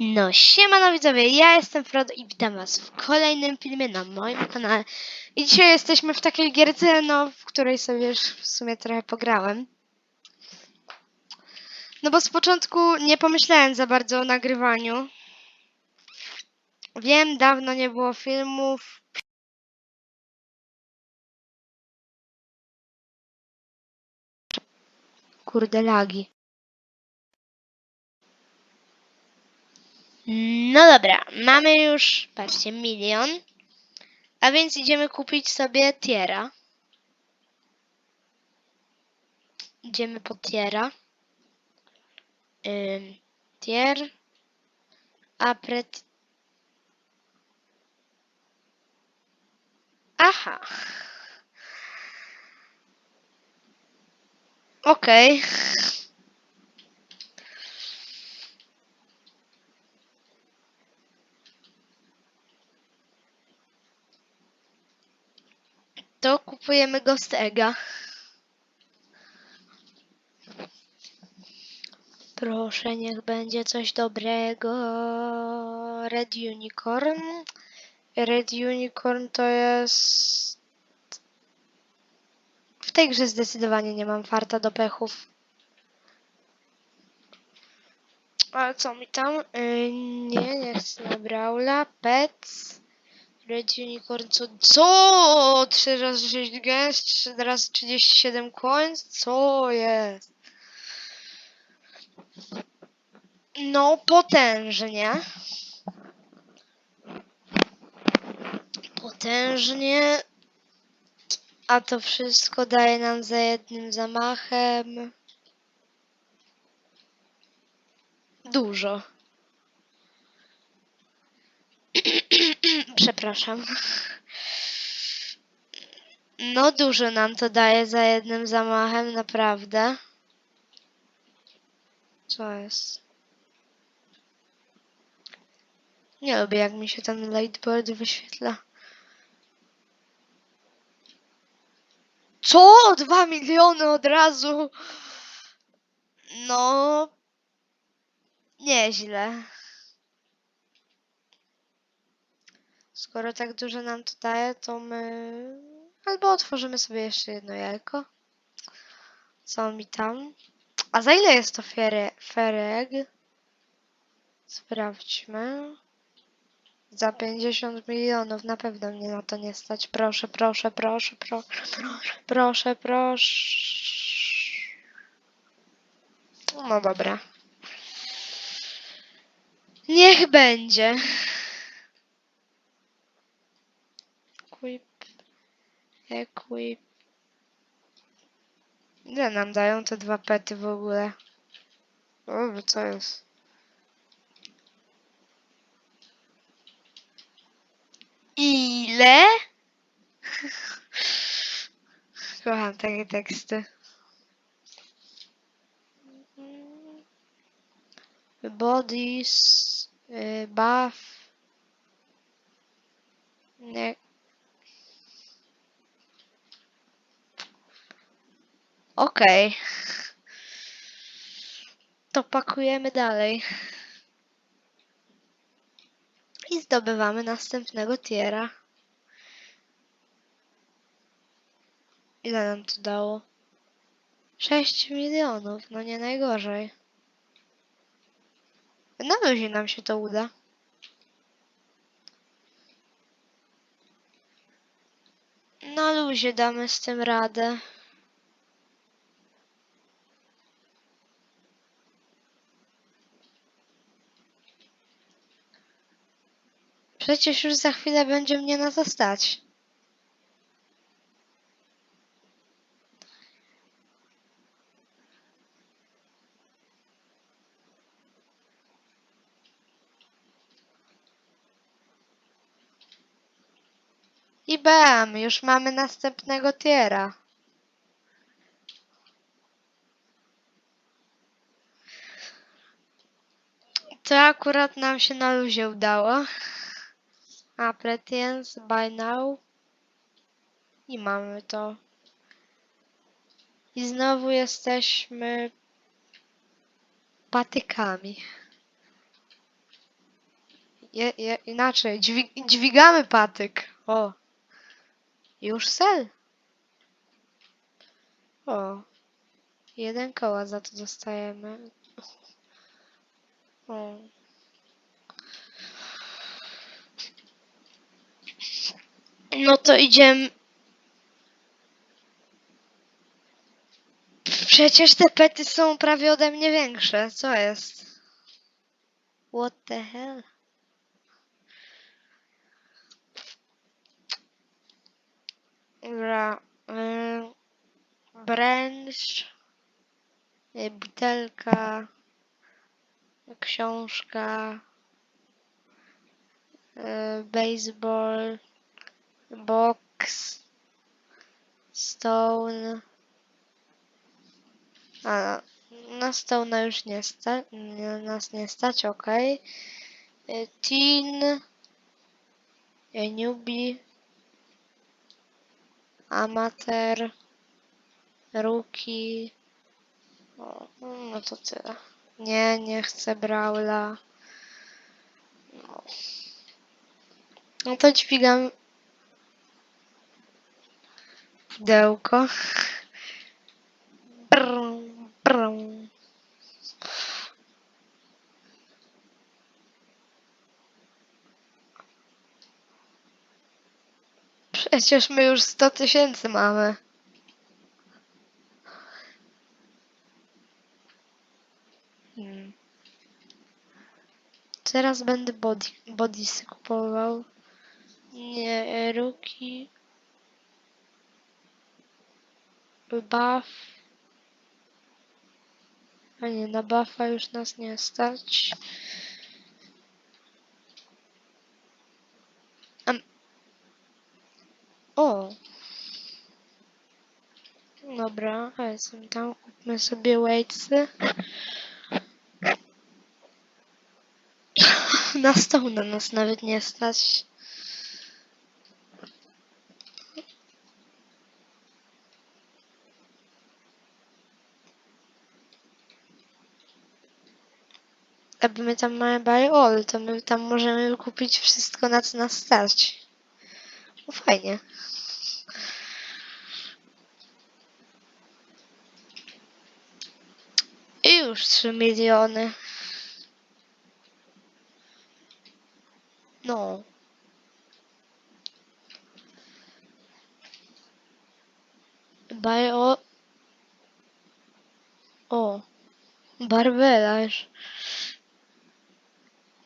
No siemano widzowie, ja jestem Frodo i witam was w kolejnym filmie na moim kanale. I dzisiaj jesteśmy w takiej gierce, no, w której sobie już w sumie trochę pograłem. No bo z początku nie pomyślałem za bardzo o nagrywaniu. Wiem, dawno nie było filmów. Kurde lagi. No dobra, mamy już, patrzcie, milion. A więc idziemy kupić sobie tiera. Idziemy po tiera. Ym, tier. Apret. Aha. Okej. To kupujemy Ghost Egga. Proszę, niech będzie coś dobrego. Red Unicorn. Red Unicorn to jest... W tej grze zdecydowanie nie mam farta do pechów. Ale co mi tam? Yy, nie, nie chcę na Brawla. Pets. Red Unicorn, co? Co? 3 razy 6 gęst, 3 razy 37 coins? Co jest? No, potężnie. Potężnie. A to wszystko daje nam za jednym zamachem. Dużo. Przepraszam. No dużo nam to daje za jednym zamachem, naprawdę. Co jest? Nie lubię jak mi się ten lightboard wyświetla. Co? Dwa miliony od razu? No... Nieźle. Skoro tak dużo nam to daje, to my albo otworzymy sobie jeszcze jedno jajko. Co mi tam? A za ile jest to fere, fereg? Sprawdźmy. Za 50 milionów na pewno mnie na to nie stać. Proszę, proszę, proszę, proszę, proszę, proszę, proszę. No dobra. Niech będzie. Equip. Equip. Ile nam dają te dwa pety w ogóle? O, co jest? Ile? Kocham takie teksty. Bodies, y, buff, nie. Okej. To pakujemy dalej. I zdobywamy następnego tiera. Ile nam to dało? 6 milionów, no nie najgorzej. Na luzie nam się to uda. Na luzie damy z tym radę. Przecież już za chwilę będzie mnie na to stać. I bam, już mamy następnego tiera. To akurat nam się na luzie udało. Apprentice by now. I mamy to. I znowu jesteśmy patykami. Je, je, inaczej, dźwig, dźwigamy patyk. O. Już sel. O. Jeden koła za to dostajemy. O. No to idziemy. Przecież te pety są prawie ode mnie większe. Co jest? What the hell? Dobra. Yy, Branch. y, Butelka. Książka. y, Baseball. Box. Stone. A, na Stone już nie stać. Nas nie stać. Y, Teen. y, Newbie. Amater. Rookie. O, no to tyle. Nie, nie chcę Brawla. No. No to dźwigam pudełko. Brr, brr. Przecież my już 100 tysięcy mamy. Hmm. Teraz będę body, bodysy kupował. Nie, ruki. Buff. A nie, na buffa już nas nie stać. Am. O! Dobra, a jestem tam. Kupmy sobie weightsy. Na stoł na nas nawet nie stać. Aby my tam mamy buy all, to my tam możemy kupić wszystko na co nas stać. No fajnie. I już 3 miliony. No. Buy all. O. Barbelarz.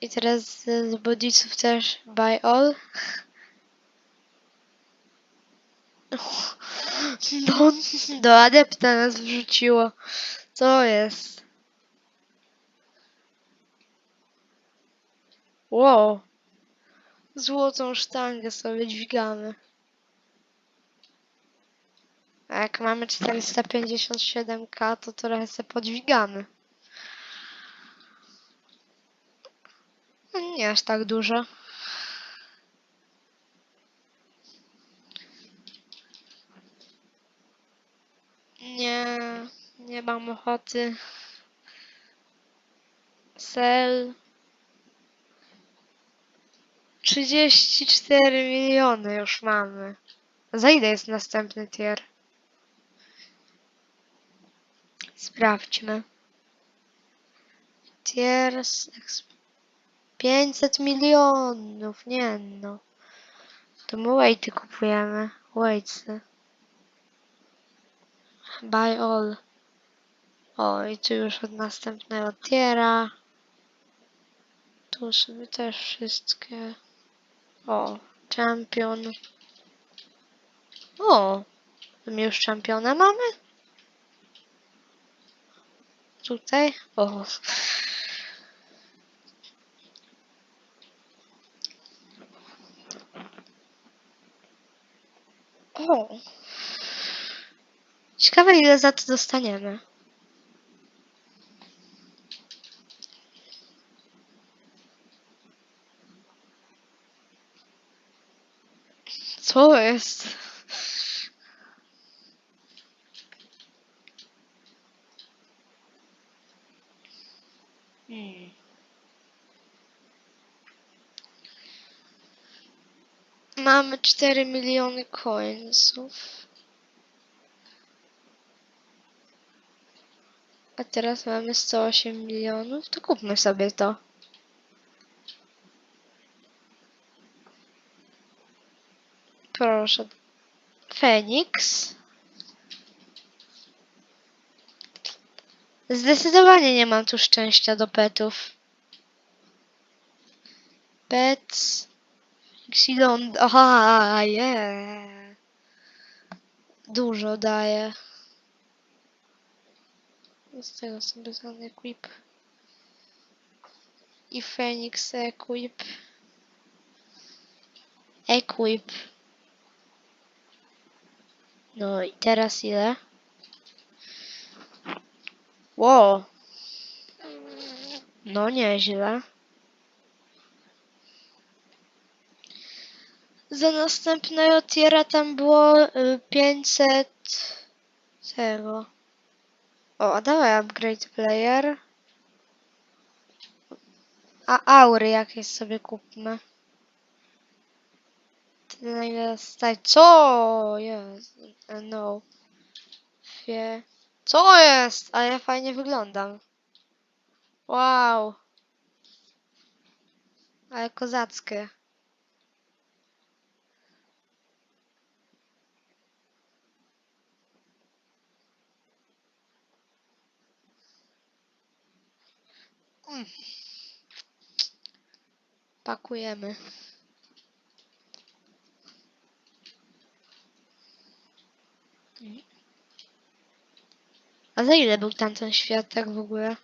I teraz z bodiców też buy all. No, do adepta nas wrzuciło. Co jest? Wow. Złotą sztangę sobie dźwigamy. A jak mamy 457k, to trochę sobie podźwigamy. Nie aż tak dużo. Nie, nie mam ochoty. Sel. 34 miliony już mamy. Za ile jest następny tier? Sprawdźmy. Tiers. eks- 500 milionów, nie no. To my weighty kupujemy. Weightsy. Buy all. O, i tu już od następnego tiera. Tu sobie też wszystkie. O, champion. O, my już czempiona mamy? Tutaj? O. O. Ciekawe ile za to dostaniemy. 4 miliony coinsów. A teraz mamy 108 milionów. To kupmy sobie to. Proszę. Feniks. Zdecydowanie nie mam tu szczęścia do petów. Pets. Xilon. Aha, yeah. Dużo daje. Z tego sobie ten equip. I Phoenix equip. Equip. No i teraz ile? Wow. No nieźle. Za następnego tiera tam było y, 500 tego. O, a dawaj upgrade player. A aury jakieś sobie kupmy. Tyle na ile stać. Co jest? E, No. Fie. Co jest? Ale ja fajnie wyglądam. Wow. Ale kozackie. Pakujemy. A za ile był tamten świat tak w ogóle?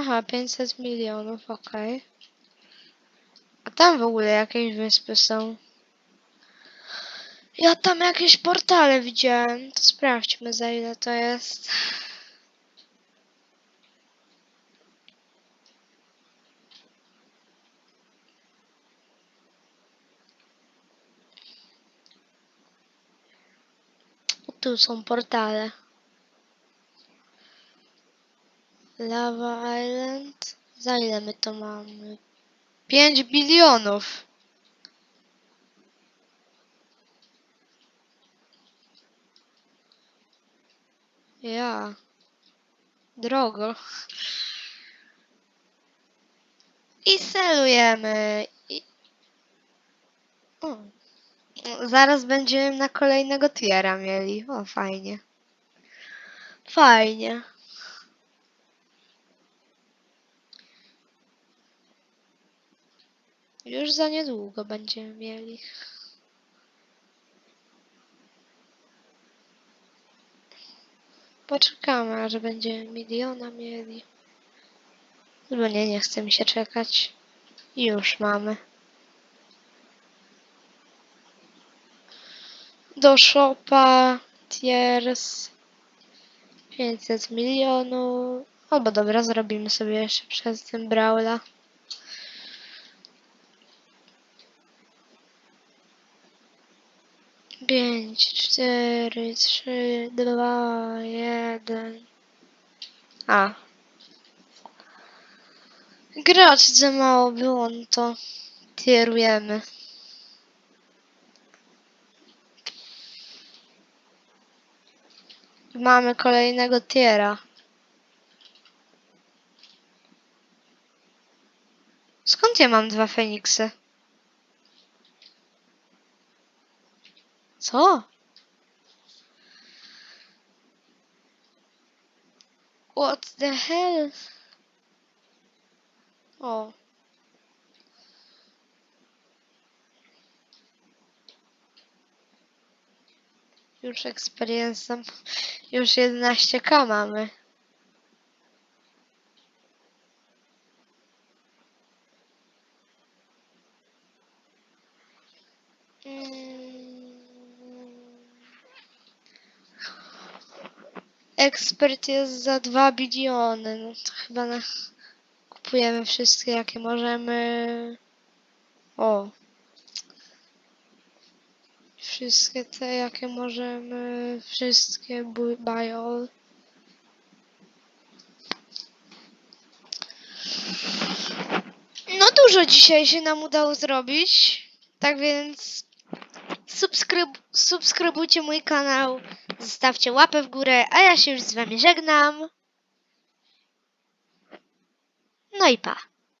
Aha, 500 milionów, okej. A tam w ogóle jakieś wyspy są. Ja tam jakieś portale widziałem. To sprawdźmy za ile to jest. Tu są portale. Lava Island. Za ile my to mamy? 5 bilionów. Ja. Drogo. I selujemy. I... Zaraz będziemy na kolejnego tiera mieli. O, fajnie. Fajnie. Już za niedługo będziemy mieli. Poczekamy, aż będziemy miliona mieli. Bo nie, nie chce mi się czekać. Już mamy. Do shopa tiers 500 milionów. Albo dobra, zrobimy sobie jeszcze przez tym Brawla. Pięć, cztery, trzy, dwa, jeden. A. Gracz za mało było, to tierujemy. Mamy kolejnego tiera. Skąd ja mam dwa Feniksy? Co? What the hell? O. Już experience już 11k mamy. Mm. Ekspert jest za 2 biliony. No to chyba na... kupujemy wszystkie jakie możemy. O. Wszystkie te jakie możemy. Wszystkie bu- biol. No dużo dzisiaj się nam udało zrobić. Tak więc subskryb subskrybujcie mój kanał, zostawcie łapę w górę, a ja się już z wami żegnam. No i pa.